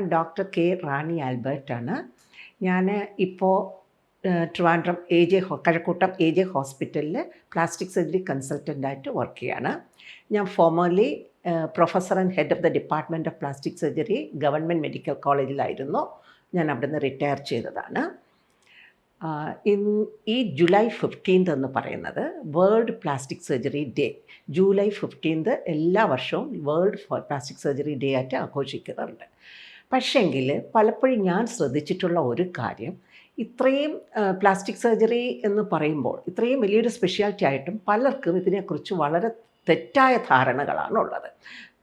ഞാൻ doctor K റാണി ആൽബർട്ടാണ്. ഞാൻ ഇപ്പോൾ Trivandrum A J Kazhakkoottam A J ഹോസ്പിറ്റലിൽ പ്ലാസ്റ്റിക് സർജറി കൺസൾട്ടന്റായിട്ട് വർക്ക് ചെയ്യാണ്. ഞാൻ formerly professor and head of the department of plastic surgery government medical കോളേജിലായിരുന്നു. ഞാൻ അവിടുന്ന് റിട്ടയർ ചെയ്തതാണ്. ഈ ജൂലൈ ഫിഫ്റ്റീൻത് എന്ന് പറയുന്നത് world plastic surgery day. July fifteenth എല്ലാ വർഷവും വേൾഡ് പ്ലാസ്റ്റിക് സർജറി ഡേ ആയിട്ട് ആഘോഷിക്കാറുണ്ട് പക്ഷേങ്കിൽ പലപ്പോഴും ഞാൻ ശ്രദ്ധിച്ചിട്ടുള്ള ഒരു കാര്യം ഇത്രയും പ്ലാസ്റ്റിക് സർജറി എന്ന് പറയുമ്പോൾ ഇത്രയും വലിയൊരു സ്പെഷ്യാലിറ്റി ആയിട്ടും പലർക്കും ഇതിനെക്കുറിച്ച് വളരെ തെറ്റായ ധാരണകളാണ് ഉള്ളത്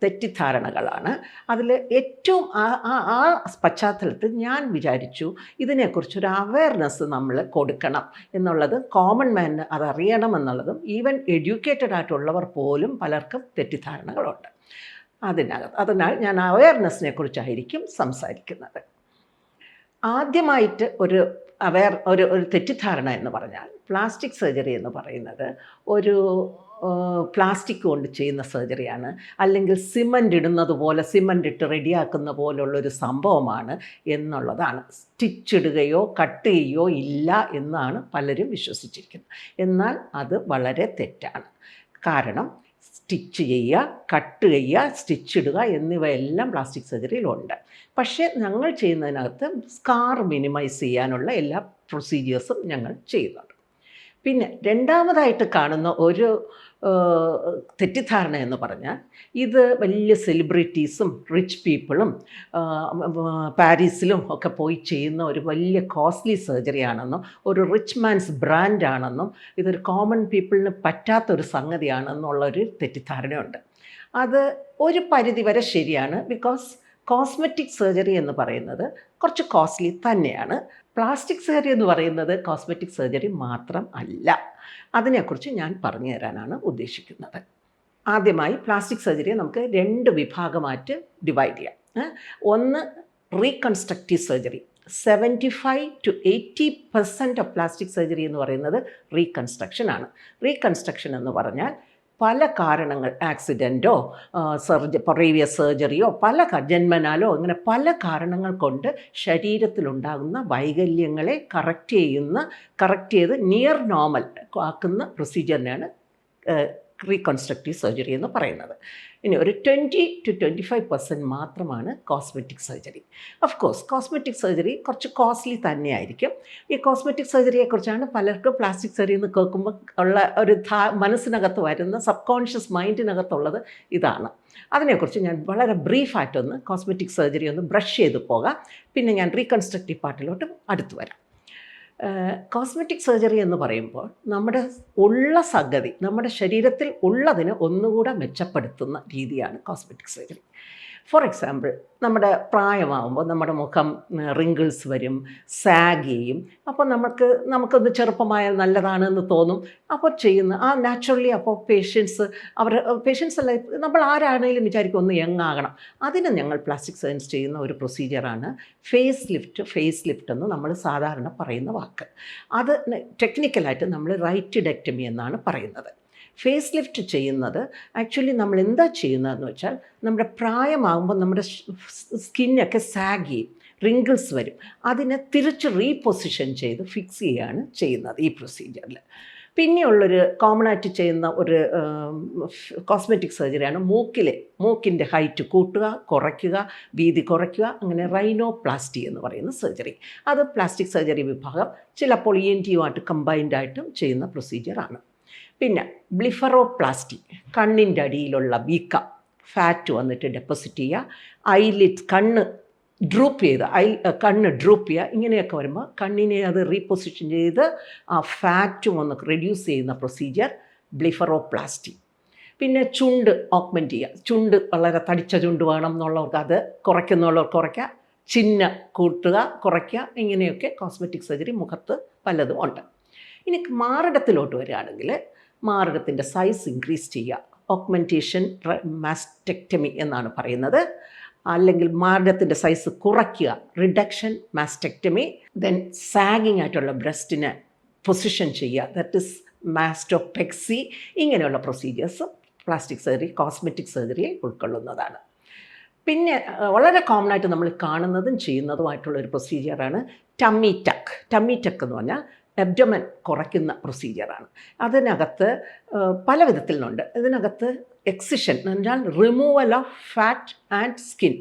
തെറ്റിദ്ധാരണകളാണ്. അതിൽ ഏറ്റവും ആ ആ- പശ്ചാത്തലത്തിൽ ഞാൻ വിചാരിച്ചു ഇതിനെക്കുറിച്ചൊരു അവയർനെസ് നമ്മൾ കൊടുക്കണം എന്നുള്ളത് കോമൺ മാന് അതറിയണം എന്നുള്ളതും ഈവൻ എഡ്യൂക്കേറ്റഡ് ആയിട്ടുള്ളവർ പോലും പലർക്കും തെറ്റിദ്ധാരണകളുണ്ട്. അതിനകത്ത്. അതിനാൽ ഞാൻ അവയർനെസ്സിനെ കുറിച്ചായിരിക്കും സംസാരിക്കുന്നത്. ആദ്യമായിട്ട് ഒരു അവയർ ഒരു ഒരു തെറ്റിദ്ധാരണ എന്ന് പറഞ്ഞാൽ പ്ലാസ്റ്റിക് സർജറി എന്ന് പറയുന്നത് ഒരു പ്ലാസ്റ്റിക് കൊണ്ട് ചെയ്യുന്ന സർജറിയാണ് അല്ലെങ്കിൽ സിമന്റ് ഇടുന്നത് പോലെ സിമന്റ് ഇട്ട് റെഡിയാക്കുന്ന പോലുള്ളൊരു സംഭവമാണ് എന്നുള്ളതാണ്. സ്റ്റിച്ച് ഇടുകയോ കട്ട് ചെയ്യുകയോ ഇല്ല എന്നാണ് പലരും വിശ്വസിച്ചിരിക്കുന്നത്. എന്നാൽ അത് വളരെ തെറ്റാണ്. കാരണം സ്റ്റിച്ച് ചെയ്യുക കട്ട് ചെയ്യുക സ്റ്റിച്ച് ഇടുക എന്നിവയെല്ലാം പ്ലാസ്റ്റിക് സർജറിയിലുണ്ട് പക്ഷേ ഞങ്ങൾ ചെയ്യുന്നതിനകത്ത് സ്കാർ മിനിമൈസ് ചെയ്യാനുള്ള എല്ലാ പ്രൊസീജിയേഴ്സും ഞങ്ങൾ ചെയ്യുന്നുണ്ട്. പിന്നെ രണ്ടാമതായിട്ട് കാണുന്ന ഒരു തെറ്റിദ്ധാരണ എന്ന് പറഞ്ഞാൽ ഇത് വലിയ സെലിബ്രിറ്റീസും റിച്ച് പീപ്പിളും പാരീസിലും ഒക്കെ പോയി ചെയ്യുന്ന ഒരു വലിയ കോസ്റ്റ്ലി സർജറി ആണെന്നും ഒരു റിച്ച് മാൻസ് ബ്രാൻഡാണെന്നും ഇതൊരു കോമൺ പീപ്പിളിന് പറ്റാത്തൊരു സംഗതിയാണെന്നുള്ളൊരു തെറ്റിദ്ധാരണയുണ്ട്. അത് ഒരു പരിധി വരെ ശരിയാണ് ബിക്കോസ് കോസ്മെറ്റിക് സർജറി എന്ന് പറയുന്നത് കുറച്ച് കോസ്റ്റ്ലി തന്നെയാണ്. പ്ലാസ്റ്റിക് സർജറി എന്ന് പറയുന്നത് കോസ്മെറ്റിക് സർജറി മാത്രം അല്ല. അതിനെക്കുറിച്ച് ഞാൻ പറഞ്ഞു തരാനാണ് ഉദ്ദേശിക്കുന്നത്. ആദ്യമായി പ്ലാസ്റ്റിക് സർജറിയെ നമുക്ക് രണ്ട് വിഭാഗമായിട്ട് ഡിവൈഡ് ചെയ്യാം. ഒന്ന് reconstructive surgery seventy five to eighty percent of plastic surgery എന്ന് പറയുന്നത് റീകൺസ്ട്രക്ഷൻ ആണ്. റീകൺസ്ട്രക്ഷൻ എന്ന് പറഞ്ഞാൽ പല കാരണങ്ങൾ ആക്സിഡന്റോ സർജ പ്രീവിയസ് സർജറിയോ പല ജന്മനാലോ അങ്ങനെ പല കാരണങ്ങൾ കൊണ്ട് ശരീരത്തിലുണ്ടാകുന്ന വൈകല്യങ്ങളെ കറക്റ്റ് ചെയ്യുന്ന കറക്റ്റ് ചെയ്ത് നിയർ നോർമൽ ആക്കുന്ന പ്രൊസീജിയറിനെയാണ് റീകൺസ്ട്രക്റ്റീവ് സർജറി എന്ന് പറയുന്നത്. ഇനി ഒരു twenty to twenty five percent മാത്രമാണ് cosmetic surgery of course cosmetic surgery കുറച്ച് കോസ്റ്റ്ലി തന്നെയായിരിക്കും. ഈ കോസ്മെറ്റിക് സർജറിയെക്കുറിച്ചാണ് പലർക്കും പ്ലാസ്റ്റിക് സർജറി എന്ന് കേൾക്കുമ്പോൾ ഉള്ള ഒരു ധാ മനസ്സിനകത്ത് വരുന്ന സബ് കോൺഷ്യസ് മൈൻഡിനകത്തുള്ളത് ഇതാണ്. അതിനെക്കുറിച്ച് ഞാൻ വളരെ ബ്രീഫായിട്ടൊന്ന് കോസ്മെറ്റിക് സർജറി ഒന്ന് ബ്രഷ് ചെയ്ത് പോകാം. പിന്നെ ഞാൻ റീകൺസ്ട്രക്റ്റീവ് പാർട്ടിലോട്ട് അടുത്തു വരാം. കോസ്മെറ്റിക് സർജറി എന്ന് പറയുമ്പോൾ നമ്മുടെ ഉള്ള സംഗതി നമ്മുടെ ശരീരത്തിൽ ഉള്ളതിനെ ഒന്നുകൂടെ മെച്ചപ്പെടുത്തുന്ന രീതിയാണ് കോസ്മെറ്റിക് സർജറി ഫോർ എക്സാമ്പിൾ നമ്മുടെ പ്രായമാകുമ്പോൾ നമ്മുടെ മുഖം റിങ്കിൾസ് വരും സാഗ് ചെയ്യും. അപ്പോൾ നമുക്ക് നമുക്കൊന്ന് ചെറുപ്പമായാൽ നല്ലതാണെന്ന് തോന്നും. അപ്പോൾ ചെയ്യുന്ന ആ നാച്ചുറലി അപ്പോൾ പേഷ്യൻസ് അവർ പേഷ്യൻസ് അല്ല നമ്മൾ ആരാണെങ്കിലും വിചാരിക്കും ഒന്ന് യങ് ആകണം. അതിന് ഞങ്ങൾ പ്ലാസ്റ്റിക് സർജൻസ് ചെയ്യുന്ന ഒരു പ്രൊസീജിയറാണ് ഫേസ് ലിഫ്റ്റ് ഫേസ് ലിഫ്റ്റ് എന്ന് നമ്മൾ സാധാരണ പറയുന്ന വാക്ക്. അത് ടെക്നിക്കലായിട്ട് നമ്മൾ റൈറ്റ് ഡെക്റ്റമി എന്നാണ് പറയുന്നത്. ഫേസ് ലിഫ്റ്റ് ചെയ്യുന്നത്. ആക്ച്വലി നമ്മൾ എന്താ ചെയ്യുന്നതെന്ന് വെച്ചാൽ നമ്മുടെ പ്രായമാകുമ്പോൾ നമ്മുടെ സ്കിന്നൊക്കെ സാഗ് ചെയ്യും റിങ്കിൾസ് വരും. അതിനെ തിരിച്ച് റീപൊസിഷൻ ചെയ്ത് ഫിക്സ് ചെയ്യുകയാണ് ചെയ്യുന്നത് ഈ പ്രൊസീജിയറിൽ. പിന്നെയുള്ളൊരു കോമൺ ആയിട്ട് ചെയ്യുന്ന ഒരു കോസ്മെറ്റിക് സർജറിയാണ് മൂക്കിലെ മൂക്കിന്റെ ഹൈറ്റ് കൂട്ടുക കുറയ്ക്കുക വീതി കുറയ്ക്കുക അങ്ങനെ റൈനോപ്ലാസ്റ്റി എന്ന് പറയുന്ന സർജറി. അത് പ്ലാസ്റ്റിക് സർജറി വിഭാഗം ചിലപ്പോൾ ഇ എൻ ടിയുമായിട്ട് കമ്പൈൻഡായിട്ടും ചെയ്യുന്ന പ്രൊസീജിയറാണ്. പിന്നെ ബ്ലിഫറോപ്ലാസ്റ്റി കണ്ണിന്റെ അടിയിലുള്ള വീക്ക ഫാറ്റ് വന്നിട്ട് ഡെപ്പോസിറ്റ് ചെയ്യുക ഐലിറ്റ് കണ്ണ് ഡ്രൂപ്പ് ചെയ്ത് ഐ കണ്ണ് ഡ്രൂപ്പ് ചെയ്യുക ഇങ്ങനെയൊക്കെ വരുമ്പോൾ കണ്ണിനെ അത് റീപൊസിഷൻ ചെയ്ത് ആ ഫാറ്റും ഒന്ന് റെഡ്യൂസ് ചെയ്യുന്ന പ്രൊസീജിയർ ബ്ലിഫറോപ്ലാസ്റ്റി. പിന്നെ ചുണ്ട് ഓക്മെന്റ് ചെയ്യുക. ചുണ്ട് വളരെ തടിച്ച ചുണ്ട് വേണം എന്നുള്ളവർക്ക് അത് കുറയ്ക്കുന്നുള്ളവർക്ക് കുറയ്ക്കുക. ചിന്ന കൂട്ടുക കുറയ്ക്കുക ഇങ്ങനെയൊക്കെ കോസ്മെറ്റിക് സർജറി മുഖത്ത് പലതും ഉണ്ട്. ഇനി മാറിടത്തിലോട്ട് വരികയാണെങ്കിൽ മാറിടത്തിന്റെ സൈസ് ഇൻക്രീസ് ചെയ്യുക. ഓക്മെന്റേഷൻ മാസ്റ്റെക്ടമി എന്നാണ് പറയുന്നത്. അല്ലെങ്കിൽ മാർഗത്തിന്റെ സൈസ് കുറയ്ക്കുക. റിഡക്ഷൻ മാസ്റ്റെക്ടമി ദെൻ സാഗിങ് ആയിട്ടുള്ള ബ്രസ്റ്റിനെ പൊസിഷൻ ചെയ്യുക. ദറ്റ് ഇസ് മാസ്റ്റോപെക്സി ഇങ്ങനെയുള്ള പ്രൊസീജിയേഴ്സ് പ്ലാസ്റ്റിക് സർജറി കോസ്മെറ്റിക് സർജറിയെ ഉൾക്കൊള്ളുന്നതാണ്. പിന്നെ വളരെ കോമൺ ആയിട്ട് നമ്മൾ കാണുന്നതും ചെയ്യുന്നതുമായിട്ടുള്ള ഒരു പ്രൊസീജിയറാണ് ടമ്മി ടക്ക് ടമ്മി ടക്ക് എന്ന് പറഞ്ഞാൽ എബ്ഡമൻ കുറയ്ക്കുന്ന പ്രൊസീജിയറാണ് അതിനകത്ത് പല വിധത്തിലുണ്ട്. ഇതിനകത്ത് എക്സിഷൻ എന്ന് പറഞ്ഞാൽ removal of fat and skin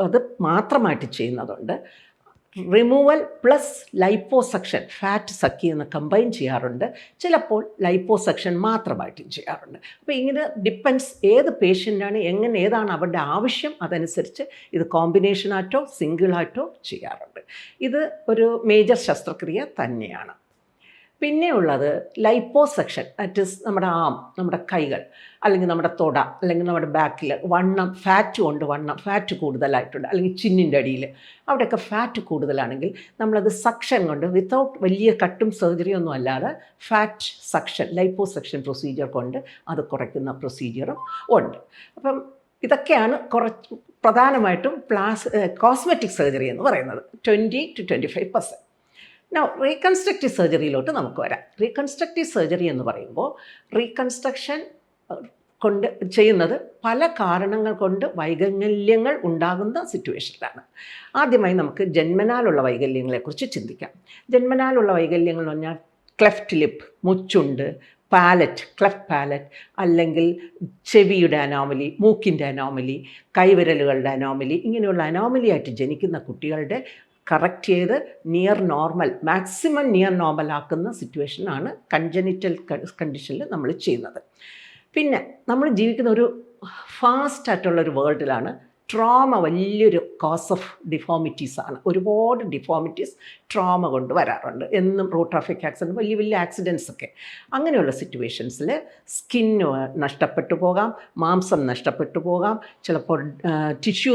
അത് മാത്രമായിട്ട് ചെയ്യുന്നതുണ്ട്. റിമൂവൽ പ്ലസ് ലൈപ്പോസക്ഷൻ ഫാറ്റ് സക്കി എന്ന് കമ്പൈൻ ചെയ്യാറുണ്ട്. ചിലപ്പോൾ ലൈപ്പോസക്ഷൻ മാത്രമായിട്ടും ചെയ്യാറുണ്ട്. അപ്പോൾ ഇങ്ങനെ ഡിപ്പെൻസ് ഏത് പേഷ്യന്റാണ് എങ്ങനെ ഏതാണ് അവരുടെ ആവശ്യം അതനുസരിച്ച് ഇത് കോമ്പിനേഷനായിട്ടോ സിംഗിളായിട്ടോ ചെയ്യാറുണ്ട്. ഇത് ഒരു മേജർ ശസ്ത്രക്രിയ തന്നെയാണ്. പിന്നെ ഉള്ളത് ലൈപ്പോസെക്ഷൻ ദാറ്റ് ഇസ് നമ്മുടെ ആം നമ്മുടെ കൈകൾ അല്ലെങ്കിൽ നമ്മുടെ തൊട അല്ലെങ്കിൽ നമ്മുടെ ബാക്കിൽ വണ്ണം ഫാറ്റ് കൊണ്ട് വണ്ണം ഫാറ്റ് കൂടുതലായിട്ടുണ്ട് അല്ലെങ്കിൽ ചിന്നിന്റെ അടിയിൽ അവിടെയൊക്കെ ഫാറ്റ് കൂടുതലാണെങ്കിൽ നമ്മളത് സക്ഷൻ കൊണ്ട് വിത്തൗട്ട് വലിയ കട്ടും സർജറിയൊന്നും അല്ലാതെ ഫാറ്റ് സക്ഷൻ ലൈപ്പോസെക്ഷൻ പ്രൊസീജിയർ കൊണ്ട് അത് കുറയ്ക്കുന്ന പ്രൊസീജിയറും ഉണ്ട്. അപ്പം ഇതൊക്കെയാണ് കുറച്ച് പ്രധാനമായിട്ടും പ്ലാസ് കോസ്മെറ്റിക് സർജറി എന്ന് പറയുന്നത് twenty to twenty five percent no reconstructive സർജറിയിലോട്ട് നമുക്ക് വരാം. റീകൺസ്ട്രക്റ്റീവ് സർജറി എന്ന് പറയുമ്പോൾ റീകൺസ്ട്രക്ഷൻ കൊണ്ട് ചെയ്യുന്നത് പല കാരണങ്ങൾ കൊണ്ട് വൈകല്യങ്ങൾ ഉണ്ടാകുന്ന സിറ്റുവേഷനിലാണ് ആദ്യമായി നമുക്ക് ജന്മനാലുള്ള വൈകല്യങ്ങളെക്കുറിച്ച് ചിന്തിക്കാം. ജന്മനാലുള്ള വൈകല്യങ്ങൾ എന്ന് പറഞ്ഞാൽ ക്ലെഫ്റ്റ് ലിപ്പ് മുച്ചുണ്ട് പാലറ്റ് ക്ലെഫ്റ്റ് പാലറ്റ് അല്ലെങ്കിൽ ചെവിയുടെ അനോമലി മൂക്കിന്റെ അനോമലി കൈവിരലുകളുടെ അനോമലി ഇങ്ങനെയുള്ള അനോമലി ആയിട്ട് ജനിക്കുന്ന കുട്ടികളുടെ കറക്റ്റ് ചെയ്ത് near normal maximum near normal ആക്കുന്ന സിറ്റുവേഷനാണ് കൺജനിറ്റൽ കണ്ടീഷനിൽ നമ്മൾ ചെയ്യുന്നത്. പിന്നെ നമ്മൾ ജീവിക്കുന്ന ഒരു ഫാസ്റ്റ് ആയിട്ടുള്ളൊരു വേൾഡിലാണ് ട്രോമ വലിയൊരു കോസ് ഓഫ് ഡിഫോമിറ്റീസ് ആണ്. ഒരുപാട് ഡിഫോമിറ്റീസ് ട്രോമ കൊണ്ട് വരാറുണ്ട്. എന്നും റോഡ് ട്രാഫിക് ആക്സിഡന്റ് വലിയ വലിയ ആക്സിഡൻസ് ഒക്കെ. അങ്ങനെയുള്ള സിറ്റുവേഷൻസിൽ സ്കിൻ നഷ്ടപ്പെട്ടു പോകാം മാംസം നഷ്ടപ്പെട്ടു പോകാം ചിലപ്പോൾ ടിഷ്യൂ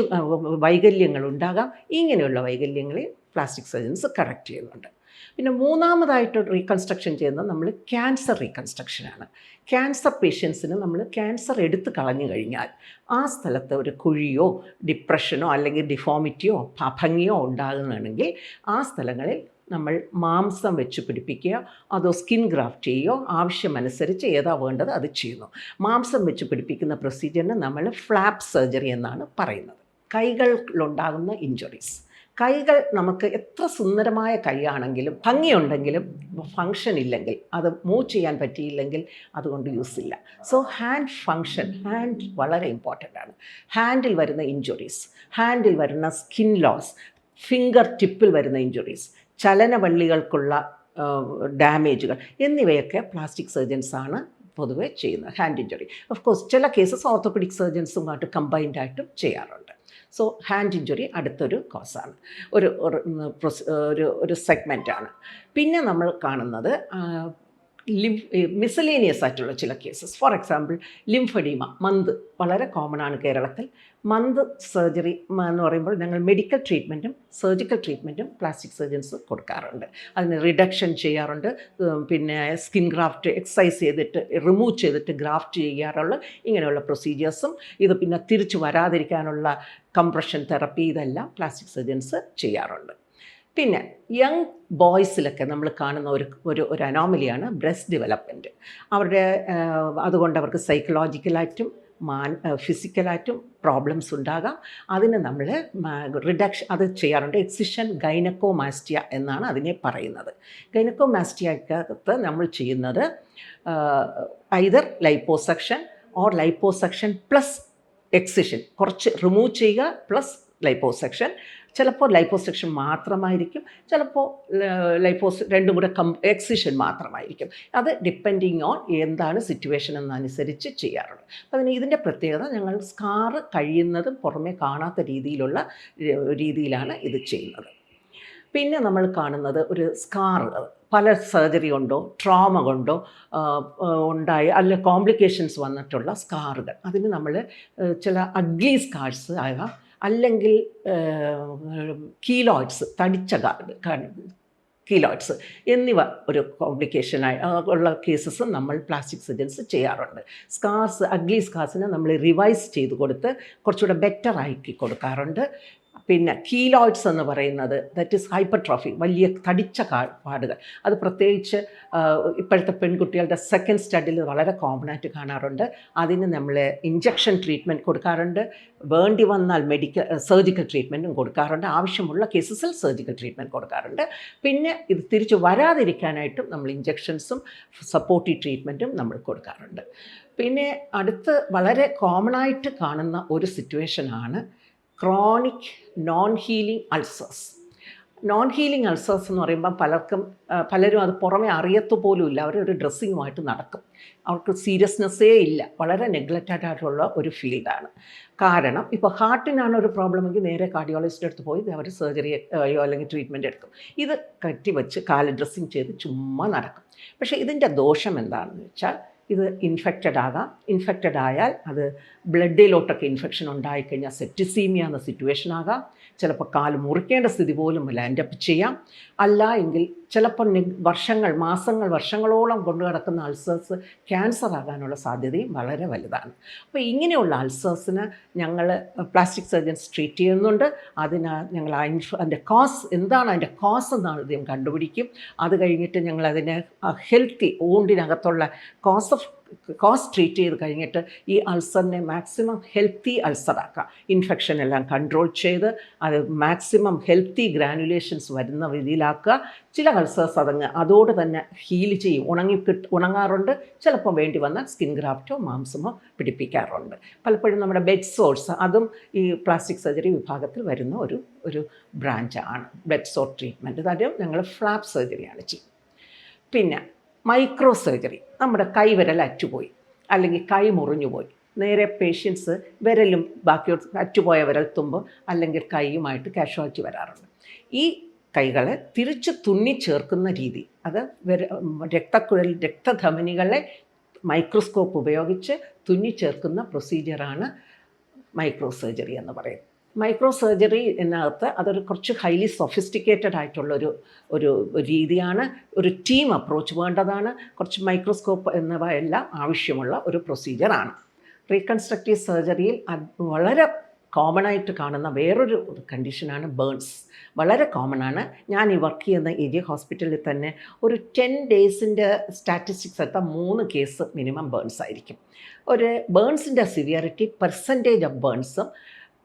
വൈകല്യങ്ങൾ ഉണ്ടാകാം. ഇങ്ങനെയുള്ള വൈകല്യങ്ങളെ പ്ലാസ്റ്റിക് സർജൻസ് കറക്റ്റ് ചെയ്യുന്നുണ്ട്. പിന്നെ മൂന്നാമതായിട്ട് റീകൺസ്ട്രക്ഷൻ ചെയ്യുന്നത് നമ്മൾ ക്യാൻസർ റീകൺസ്ട്രക്ഷനാണ് ക്യാൻസർ പേഷ്യൻസിന് നമ്മൾ ക്യാൻസർ എടുത്തു കളഞ്ഞു കഴിഞ്ഞാൽ ആ സ്ഥലത്ത് ഒരു കുഴിയോ ഡിപ്രഷനോ അല്ലെങ്കിൽ ഡിഫോമിറ്റിയോ ഭംഗിയോ ഉണ്ടാകുന്നുണ്ടെങ്കിൽ ആ സ്ഥലങ്ങളിൽ നമ്മൾ മാംസം വെച്ച് പിടിപ്പിക്കുക അതോ സ്കിൻ ഗ്രാഫ്റ്റ് ചെയ്യുകയോ ആവശ്യമനുസരിച്ച് ഏതാ വേണ്ടത് അത് ചെയ്യുന്നു. മാംസം വെച്ച് പിടിപ്പിക്കുന്ന പ്രൊസീജിയറിന് നമ്മൾ ഫ്ലാപ്പ് സർജറി എന്നാണ് പറയുന്നത്. കൈകളിലുണ്ടാകുന്ന ഇഞ്ചുറീസ് കൈകൾ നമുക്ക് എത്ര സുന്ദരമായ കൈയാണെങ്കിലും ഭംഗിയുണ്ടെങ്കിലും ഫങ്ഷൻ ഇല്ലെങ്കിൽ അത് മൂവ് ചെയ്യാൻ പറ്റിയില്ലെങ്കിൽ അതുകൊണ്ട് യൂസ് ഇല്ല. സോ ഹാൻഡ് ഫങ്ഷൻ ഹാൻഡ് വളരെ ഇമ്പോർട്ടന്റ് ആണ്. ഹാൻഡിൽ വരുന്ന ഇഞ്ചുറീസ് ഹാൻഡിൽ വരുന്ന സ്കിൻ ലോസ് ഫിംഗർ ടിപ്പിൽ വരുന്ന ഇഞ്ചുറീസ് ചലനവള്ളികൾക്കുള്ള ഡാമേജുകൾ എന്നിവയൊക്കെ പ്ലാസ്റ്റിക് സർജൻസ് ആണ് പൊതുവെ ചെയ്യുന്നത്. ഹാൻഡ് ഇഞ്ചുറി ഓഫ് കോഴ്സ് ചില കേസസ് ഓർത്തോപെഡിക് സർജൻസുമായിട്ട് കമ്പൈൻഡ് ആയിട്ടും ചെയ്യാറുണ്ട്. സോ ഹാൻഡ് ഇഞ്ചുറി അടുത്തൊരു കോസാണ് ഒരു ഒരു ഒരു സെഗ്മെന്റാണ് പിന്നെ നമ്മൾ കാണുന്നത് ലിംഫ് മിസലേനിയസ് ആയിട്ടുള്ള ചില കേസസ് ഫോർ എക്സാമ്പിൾ ലിംഫഡീമ മന്ത്. വളരെ കോമൺ ആണ് കേരളത്തിൽ. മന്ത് സർജറി എന്ന് പറയുമ്പോൾ ഞങ്ങൾ മെഡിക്കൽ ട്രീറ്റ്മെന്റും സർജിക്കൽ ട്രീറ്റ്മെന്റും പ്ലാസ്റ്റിക് സർജൻസ് കൊടുക്കാറുണ്ട്. അതിന് റിഡക്ഷൻ ചെയ്യാറുണ്ട്. പിന്നെ സ്കിൻ ഗ്രാഫ്റ്റ് എക്സസൈസ് ചെയ്തിട്ട് റിമൂവ് ചെയ്തിട്ട് ഗ്രാഫ്റ്റ് ചെയ്യാറുള്ള ഇങ്ങനെയുള്ള പ്രൊസീജിയേഴ്സും ഇത് പിന്നെ തിരിച്ചു വരാതിരിക്കാനുള്ള കംപ്രഷൻ തെറപ്പി ഇതെല്ലാം പ്ലാസ്റ്റിക് സർജൻസ് ചെയ്യാറുണ്ട്. പിന്നെ യങ് ബോയ്സിലൊക്കെ നമ്മൾ കാണുന്ന ഒരു ഒരു ഒരു അനോമലിയാണ് ബ്രസ്റ്റ് ഡെവലപ്മെന്റ് അവരുടെ അതുകൊണ്ട് അവർക്ക് സൈക്കോളജിക്കലായിട്ടും മാൻ ഫിസിക്കലായിട്ടും പ്രോബ്ലംസ് ഉണ്ടാകാം. അതിന് നമ്മൾ റിഡക്ഷൻ അത് ചെയ്യാറുണ്ട്. എക്സിഷൻ ഗൈനക്കോമാസ്റ്റിയ എന്നാണ് അതിനെ പറയുന്നത്. ഗൈനക്കോമാസ്റ്റിയക്കകത്ത് നമ്മൾ ചെയ്യുന്നത് either liposuction or liposuction plus excision കുറച്ച് റിമൂവ് ചെയ്യുക പ്ലസ് ലൈപ്പോസെക്ഷൻ ചിലപ്പോൾ ലൈപ്പോസെക്ഷൻ മാത്രമായിരിക്കും ചിലപ്പോൾ ലൈപ്പോസ് രണ്ടും കൂടെ കം എക്സിഷൻ മാത്രമായിരിക്കും. അത് ഡിപ്പെൻഡിങ് ഓൺ എന്താണ് സിറ്റുവേഷൻ എന്നനുസരിച്ച് ചെയ്യാറുള്ളത് അപ്പോൾ അതിന് ഇതിന്റെ പ്രത്യേകത ഞങ്ങൾ സ്കാറ് കഴിയുന്നതും പുറമേ കാണാത്ത രീതിയിലുള്ള രീതിയിലാണ് ഇത് ചെയ്യുന്നത്. പിന്നെ നമ്മൾ കാണുന്നത് ഒരു സ്കാറ് പല സർജറി കൊണ്ടോ ട്രോമ കൊണ്ടോ ഉണ്ടായ അല്ല കോംപ്ലിക്കേഷൻസ് വന്നിട്ടുള്ള സ്കാറുകൾ അതിന് നമ്മൾ ചില അഗ്ലി സ്കാർസ് ആകാം അല്ലെങ്കിൽ കീലോയിഡ്സ് തടിച്ച കീലോയിഡ്സ് എന്നിവ ഒരു കോംപ്ലിക്കേഷനായി ഉള്ള കേസസും നമ്മൾ പ്ലാസ്റ്റിക് സർജൻസ് ചെയ്യാറുണ്ട്. സ്കാർസ് അഗ്ലി സ്കാർസിനെ നമ്മൾ റിവൈസ് ചെയ്ത് കൊടുത്ത് കുറച്ചുകൂടെ ബെറ്റർ ആക്കി കൊടുക്കാറുണ്ട്. പിന്നെ കീലോയിഡ്സ് എന്ന് പറയുന്നത് ദറ്റ് ഈസ് ഹൈപ്പർട്രോഫി വലിയ തടിച്ച പാടുകൾ. അത് പ്രത്യേകിച്ച് ഇപ്പോഴത്തെ പെൺകുട്ടികളുടെ സെക്കൻഡ് സ്റ്റഡിയിൽ വളരെ കോമൺ ആയിട്ട് കാണാറുണ്ട്. അതിന് നമ്മൾ ഇഞ്ചക്ഷൻ ട്രീറ്റ്മെന്റ് കൊടുക്കാറുണ്ട്. വേണ്ടി വന്നാൽ മെഡിക്കൽ സർജിക്കൽ ട്രീറ്റ്മെന്റും കൊടുക്കാറുണ്ട്. ആവശ്യമുള്ള കേസസിൽ സർജിക്കൽ ട്രീറ്റ്മെന്റ് കൊടുക്കാറുണ്ട്. പിന്നെ ഇത് തിരിച്ച് വരാതിരിക്കാനായിട്ടും നമ്മൾ ഇഞ്ചക്ഷൻസും സപ്പോർട്ടീവ് ട്രീറ്റ്മെന്റും നമ്മൾ കൊടുക്കാറുണ്ട്. പിന്നെ അടുത്ത് വളരെ കോമൺ ആയിട്ട് കാണുന്ന ഒരു സിറ്റുവേഷനാണ് chronic non healing ulcers non healing ulcers എന്ന് പറയുമ്പോൾ പലർക്കും പലരും അത് പുറമെ അറിയത്തു പോലും ഇല്ല. അവരൊരു ഡ്രസ്സിങ്ങുമായിട്ട് നടക്കും. അവർക്ക് സീരിയസ്നെസ്സേ ഇല്ല. വളരെ നെഗ്ലക്റ്റഡ് ആയിട്ടുള്ള ഒരു ഫീൽഡാണ് കാരണം ഇപ്പോൾ ഹാർട്ടിനാണ് ഒരു പ്രോബ്ലം എങ്കിൽ നേരെ കാർഡിയോളജിസ്റ്റ് അടുത്ത് പോയി അവർ സർജറി അല്ലെങ്കിൽ ട്രീറ്റ്മെന്റ് എടുക്കും. ഇത് കെട്ടി വെച്ച് കാൽ ഡ്രസ്സിങ് ചെയ്ത് ചുമ്മാ നടക്കും. പക്ഷേ ഇതിന്റെ ദോഷം എന്താണെന്ന് വെച്ചാൽ ഇത് ഇൻഫെക്റ്റഡ് ആകാം. ഇൻഫെക്റ്റഡ് ആയാൽ അത് ബ്ലഡിലോട്ടൊക്കെ ഇൻഫെക്ഷൻ ഉണ്ടായിക്കഴിഞ്ഞാൽ സെപ്റ്റിസീമിയ എന്ന സിറ്റുവേഷൻ ആകാം. ചിലപ്പോൾ കാൽ മുറിക്കേണ്ട സ്ഥിതി പോലും ലാൻഡപ്പ് ചെയ്യാം. അല്ല എങ്കിൽ ചിലപ്പോൾ വർഷങ്ങൾ മാസങ്ങൾ വർഷങ്ങളോളം കൊണ്ടു കിടക്കുന്ന അൾസേഴ്സ് ക്യാൻസർ ആകാനുള്ള സാധ്യതയും വളരെ വലുതാണ്. അപ്പോൾ ഇങ്ങനെയുള്ള അൾസേഴ്സിന് ഞങ്ങൾ പ്ലാസ്റ്റിക് സർജൻസ് ട്രീറ്റ് ചെയ്യുന്നുണ്ട്. അതിന് ഞങ്ങൾ അതിന്റെ കോസ് എന്താണ് അതിന്റെ കോസ് എന്ന് ആദ്യം കണ്ടുപിടിക്കും. അത് കഴിഞ്ഞിട്ട് ഞങ്ങൾ അതിനെ ഹെൽത്തി ഓണ്ടിനകത്തുള്ള കോസ് ഓഫ് കോസ് ട്രീറ്റ് ചെയ്ത് കഴിഞ്ഞിട്ട് ഈ അൾസറിനെ മാക്സിമം ഹെൽത്തി അൾസറാക്കാം. ഇൻഫെക്ഷൻ എല്ലാം കൺട്രോൾ ചെയ്ത് അത് മാക്സിമം ഹെൽത്തി ഗ്രാനുലേഷൻസ് വരുന്ന രീതിയിലാക്കുക. ചില അൾസേഴ്സ് അതങ്ങ് അതോട് തന്നെ ഹീൽ ചെയ്യും. ഉണങ്ങി കിട്ട് ഉണങ്ങാറുണ്ട്. ചിലപ്പോൾ വേണ്ടി വന്നാൽ സ്കിൻ ഗ്രാഫ്റ്റോ മാംസമോ പിടിപ്പിക്കാറുണ്ട്. പലപ്പോഴും നമ്മുടെ ബെഡ് സോഴ്സ് അതും ഈ പ്ലാസ്റ്റിക് സർജറി വിഭാഗത്തിൽ വരുന്ന ഒരു ഒരു ബ്രാഞ്ചാണ്. Bed sore treatment. അതും ഞങ്ങൾ ഫ്ലാപ്പ് സർജറിയാണ് ചെയ്യും പിന്നെ മൈക്രോ സർജറി നമ്മുടെ കൈവിരൽ അറ്റുപോയി. അല്ലെങ്കിൽ കൈ മുറിഞ്ഞുപോയി. നേരെ പേഷ്യൻസ് വിരലും ബാക്കി അറ്റുപോയ വിരൽ തുമ്പ് അല്ലെങ്കിൽ കൈയുമായിട്ട് കാഷ്വാലിറ്റി വരാറുണ്ട്. ഈ കൈകളെ തിരിച്ച് തുന്നി ചേർക്കുന്ന രീതി അത് രക്തക്കുഴൽ രക്തധമനികളെ മൈക്രോസ്കോപ്പ് ഉപയോഗിച്ച് തുന്നി ചേർക്കുന്ന പ്രൊസീജിയറാണ് മൈക്രോ സർജറി എന്ന് പറയുന്നത്. മൈക്രോ സർജറി എന്നകത്ത് അതൊരു കുറച്ച് ഹൈലി സൊഫിസ്റ്റിക്കേറ്റഡ് ആയിട്ടുള്ളൊരു ഒരു രീതിയാണ് ഒരു ടീം അപ്രോച്ച് വേണ്ടതാണ് കുറച്ച് മൈക്രോസ്കോപ്പ് എന്നിവ എല്ലാം ആവശ്യമുള്ള ഒരു പ്രൊസീജിയറാണ്. റീകൺസ്ട്രക്റ്റീവ് സർജറിയിൽ വളരെ കോമൺ ആയിട്ട് കാണുന്ന വേറൊരു കണ്ടീഷനാണ് ബേൺസ്. വളരെ കോമൺ ആണ് ഞാൻ ഈ വർക്ക് ചെയ്യുന്ന ഏരിയ ഹോസ്പിറ്റലിൽ തന്നെ ഒരു ടെൻ ഡേയ്സിന്റെ സ്റ്റാറ്റിസ്റ്റിക്സ് എടുത്താൽ മൂന്ന് കേസ് മിനിമം ബേൺസ് ആയിരിക്കും ഒരു ബേൺസിന്റെ സിവിയറിറ്റി പെർസെന്റേജ് ഓഫ് ബേൺസും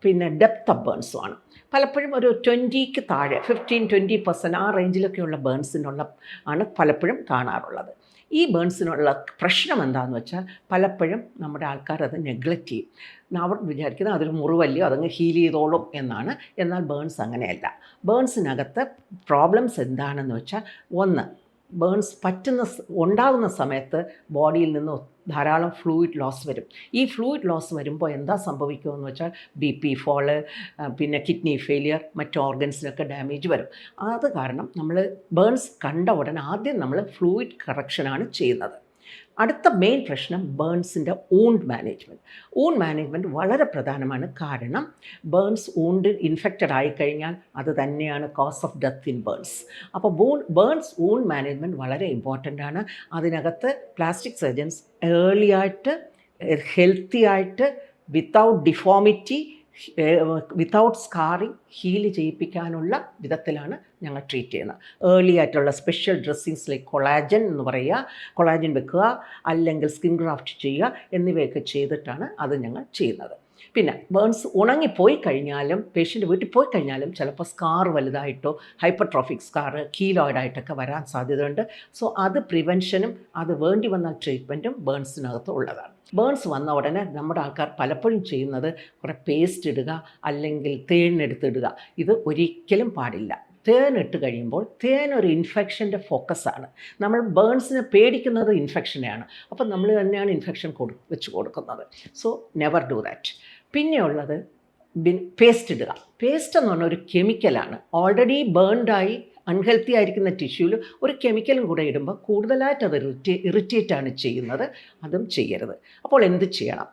പിന്നെ ഡെപ്ത് ഓഫ് ബേൺസും ആണ്. പലപ്പോഴും ഒരു ട്വന്റിക്ക് താഴെ ഫിഫ്റ്റീൻ ട്വന്റി പെർസെന്റ് ആ റേഞ്ചിലൊക്കെയുള്ള ബേൺസിനുള്ള ആണ് പലപ്പോഴും കാണാറുള്ളത്. ഈ ബേൺസിനുള്ള പ്രശ്നം എന്താണെന്ന് വെച്ചാൽ പലപ്പോഴും നമ്മുടെ ആൾക്കാർ അത് നെഗ്ലക്റ്റ് ചെയ്യും. അവർ വിചാരിക്കുന്നത് അതൊരു മുറിവല്ലയോ അതങ്ങ് ഹീൽ ചെയ്തോളും എന്നാണ്. എന്നാൽ ബേൺസ് അങ്ങനെയല്ല. ബേൺസിനകത്ത് പ്രോബ്ലംസ് എന്താണെന്ന് വെച്ചാൽ ഒന്ന് ബേൺസ് പറ്റുന്ന ഉണ്ടാകുന്ന സമയത്ത് ബോഡിയിൽ നിന്ന് ധാരാളം ഫ്ലൂയിഡ് ലോസ് വരും. ഈ ഫ്ലൂയിഡ് ലോസ് വരുമ്പോൾ എന്താ സംഭവിക്കുമെന്ന് വെച്ചാൽ ബി പി ഫോൾ പിന്നെ കിഡ്നി ഫെയിലിയർ മറ്റ് ഓർഗൻസിനൊക്കെ ഡാമേജ് വരും. അത് കാരണം നമ്മൾ ബേൺസ് കണ്ട ഉടനെ ആദ്യം നമ്മൾ ഫ്ലൂയിഡ് കറക്ഷനാണ് ചെയ്യുന്നത്. അടുത്ത മെയിൻ പ്രശ്നം ബേൺസിന്റെ ഊണ്ട് മാനേജ്മെന്റ് ഊണ്ട് മാനേജ്മെന്റ് വളരെ പ്രധാനമാണ്. കാരണം ബേൺസ് ഊണ്ട് ഇൻഫെക്റ്റഡ് ആയിക്കഴിഞ്ഞാൽ അത് തന്നെയാണ് cause of death in burns അപ്പോൾ ബൂൺ ബേൺസ് ഊണ്ട് മാനേജ്മെന്റ് വളരെ ഇമ്പോർട്ടന്റ് ആണ്. അതിനകത്ത് പ്ലാസ്റ്റിക് സർജൻസ് ഏർലി ആയിട്ട് ഹെൽത്തി ആയിട്ട് without deformity without scarring heal ചെയ്യിപ്പിക്കാനുള്ള വിധത്തിലാണ് ഞങ്ങൾ ട്രീറ്റ് ചെയ്യുന്നത്. ഏർലി ആയിട്ടുള്ള സ്പെഷ്യൽ ഡ്രസ്സിങ്സ് ലൈക്ക് കൊളാജൻ എന്ന് പറയുക കൊളാജൻ വെക്കുക അല്ലെങ്കിൽ സ്കിൻ ഗ്രാഫ്റ്റ് ചെയ്യുക എന്നിവയൊക്കെ ചെയ്തിട്ടാണ് അത് ഞങ്ങൾ ചെയ്യുന്നത്. പിന്നെ ബേൺസ് ഉണങ്ങിപ്പോയി കഴിഞ്ഞാലും പേഷ്യന്റ് വീട്ടിൽ പോയി കഴിഞ്ഞാലും ചിലപ്പോൾ സ്കാർ വലുതായിട്ടോ ഹൈപ്പർട്രോഫിക് സ്കാർ കീലോയിഡായിട്ടൊക്കെ വരാൻ സാധ്യതയുണ്ട്. സോ അത് പ്രിവെൻഷനും അത് വേണ്ടി വന്ന ട്രീറ്റ്മെന്റും ബേൺസിനകത്ത് ഉള്ളതാണ്. ബേൺസ് വന്ന ഉടനെ നമ്മുടെ ആൾക്കാർ പലപ്പോഴും ചെയ്യുന്നത് കുറേ പേസ്റ്റ് ഇടുക അല്ലെങ്കിൽ തേനെടുത്തിടുക ഇത് ഒരിക്കലും പാടില്ല. തേനിട്ട് കഴിയുമ്പോൾ തേൻ ഒരു ഇൻഫെക്ഷന്റെ ഫോക്കസാണ് നമ്മൾ ബേൺസിനെ പേടിക്കുന്നത് ഇൻഫെക്ഷനെയാണ് അപ്പം നമ്മൾ തന്നെയാണ് ഇൻഫെക്ഷൻ കൊടു വെച്ച് കൊടുക്കുന്നത്. സോ നെവർ ഡു ദാറ്റ് പിന്നെയുള്ളത് പേസ്റ്റ് ഇടുക. പേസ്റ്റ് എന്ന് പറഞ്ഞാൽ ഒരു കെമിക്കലാണ് ഓൾറെഡി ബേൺഡായി അൺഹെൽത്തി ആയിരിക്കുന്ന ടിഷ്യൂവിൽ ഒരു കെമിക്കലും കൂടെ ഇടുമ്പോൾ കൂടുതലായിട്ട് അത് ഇറിറ്റേ ഇറിറ്റേറ്റ് ആണ് ചെയ്യുന്നത്. അതും ചെയ്യരുത്. അപ്പോൾ എന്ത് ചെയ്യണം?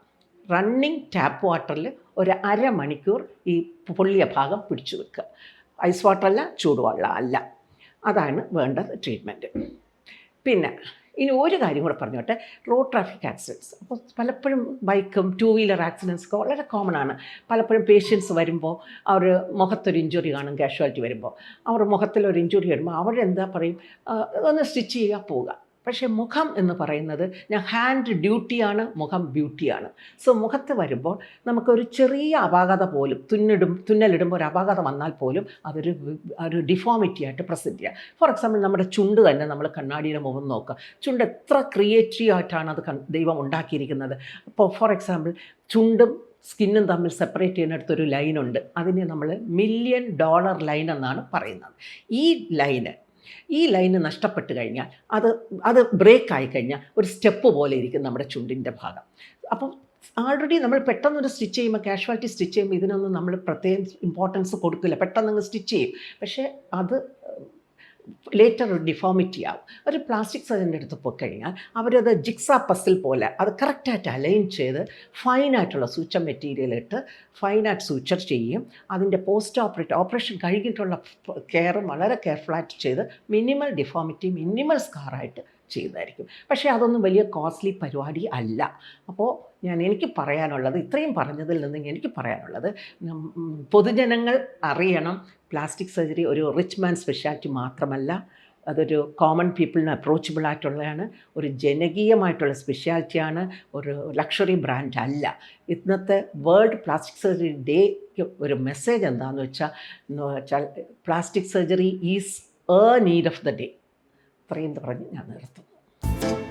റണ്ണിങ് ടാപ്പ് വാട്ടറിൽ ഒരു അരമണിക്കൂർ ഈ പൊള്ളിയ ഭാഗം പിടിച്ചു വെക്കുക. ഐസ് വാട്ടറല്ല ചൂടുവെള്ളം അല്ല. അതാണ് വേണ്ടത് ട്രീറ്റ്മെന്റ് പിന്നെ ഇനി ഒരു കാര്യം കൂടെ പറഞ്ഞോട്ടെ. റോഡ് ട്രാഫിക് ആക്സിഡന്റ്സ് അപ്പോൾ പലപ്പോഴും ബൈക്കും ടു വീലർ ആക്സിഡൻസ് ഒക്കെ വളരെ കോമൺ ആണ്. പലപ്പോഴും പേഷ്യൻസ് വരുമ്പോൾ അവർ മുഖത്തൊരു ഇഞ്ചുറി കാണും കാഷ്വാലിറ്റി വരുമ്പോൾ. അവർ മുഖത്തിലൊരു ഇഞ്ചുറി വരുമ്പോൾ അവരെന്താ പറയും? ഒന്ന് സ്റ്റിച്ച് ചെയ്യുക പോവുക. പക്ഷേ മുഖം എന്ന് പറയുന്നത് ഞാൻ ഹാൻഡ് ഡ്യൂട്ടിയാണ് മുഖം ബ്യൂട്ടിയാണ് സോ മുഖത്ത് വരുമ്പോൾ നമുക്കൊരു ചെറിയ അപാകത പോലും തുന്നിടും തുന്നലിടുമ്പോൾ ഒരു അപാകത വന്നാൽ പോലും അതൊരു ഒരു ഡിഫോമിറ്റി ആയിട്ട് ചെയ്യുക ഫോർ എക്സാമ്പിൾ നമ്മുടെ ചുണ്ട് തന്നെ നമ്മൾ കണ്ണാടിയുടെ മുഖം നോക്കുക. ചുണ്ട് എത്ര ക്രിയേറ്റീവ് ആയിട്ടാണ് അത് ദൈവം ഉണ്ടാക്കിയിരിക്കുന്നത്. അപ്പോൾ ഫോർ എക്സാമ്പിൾ ചുണ്ടും സ്കിന്നും തമ്മിൽ സെപ്പറേറ്റ് ചെയ്യുന്നിടത്തൊരു ലൈനുണ്ട് അതിനെ നമ്മൾ മില്യൺ ഡോളർ ലൈൻ എന്നാണ് പറയുന്നത്. ഈ ലൈന് ഈ ലൈന് നഷ്ടപ്പെട്ട് കഴിഞ്ഞാൽ അത് അത് ബ്രേക്ക് ആയി കഴിഞ്ഞാൽ ഒരു സ്റ്റെപ്പ് പോലെ ഇരിക്കും നമ്മുടെ ചുണ്ടിന്റെ ഭാഗം. അപ്പം ആൾറെഡി നമ്മൾ പെട്ടെന്ന് ഒരു സ്റ്റിച്ച് ചെയ്യുമ്പോൾ കാഷ്വാലിറ്റി സ്റ്റിച്ച് ചെയ്യുമ്പോൾ ഇതിനൊന്നും നമ്മൾ പ്രത്യേകം ഇമ്പോർട്ടൻസ് കൊടുക്കില്ല. പെട്ടെന്ന് അങ്ങ് സ്റ്റിച്ച് ചെയ്യും. പക്ഷേ അത് ലേറ്റർ ഒരു ഡിഫോമിറ്റി ആവും. ഒരു പ്ലാസ്റ്റിക് സർജന്റെ അടുത്ത് പോയി കഴിഞ്ഞാൽ അവരത് ജിക്സാ പസിൽ പോലെ അത് കറക്റ്റായിട്ട് അലൈൻ ചെയ്ത് ഫൈനായിട്ടുള്ള സൂച്ചർ മെറ്റീരിയൽ ഇട്ട് ഫൈനായിട്ട് സൂച്ചർ ചെയ്യും അതിന്റെ പോസ്റ്റ് ഓപ്പറേറ്റ് ഓപ്പറേഷൻ കഴിഞ്ഞിട്ടുള്ള കെയർ വളരെ കെയർഫുള്ളായിട്ട് ചെയ്ത് മിനിമൽ ഡിഫോമിറ്റി മിനിമൽ സ്കാറായിട്ട് ചെയ്യുന്നതായിരിക്കും. പക്ഷേ അതൊന്നും വലിയ കോസ്റ്റ്ലി പരിപാടി അല്ല. അപ്പോൾ ഞാൻ എനിക്ക് പറയാനുള്ളത് ഇത്രയും പറഞ്ഞതിൽ നിന്ന് എനിക്ക് പറയാനുള്ളത് പൊതുജനങ്ങൾ അറിയണം പ്ലാസ്റ്റിക് സർജറി ഒരു റിച്ച് മാൻ സ്പെഷ്യാലിറ്റി മാത്രമല്ല അതൊരു കോമൺ പീപ്പിളിന് അപ്രോച്ചബിൾ ആയിട്ടുള്ളതാണ് ഒരു ജനകീയമായിട്ടുള്ള സ്പെഷ്യാലിറ്റിയാണ് ഒരു ലക്ഷറി ബ്രാൻഡ് അല്ല. ഇന്നത്തെ വേൾഡ് പ്ലാസ്റ്റിക് സർജറി ഡേക്ക് ഒരു മെസ്സേജ് എന്താണെന്ന് വെച്ചാൽ എന്ന് വെച്ചാൽ plastic surgery is a need of the day ഇത്രയും പറഞ്ഞ് ഞാൻ നിർത്തുന്നു.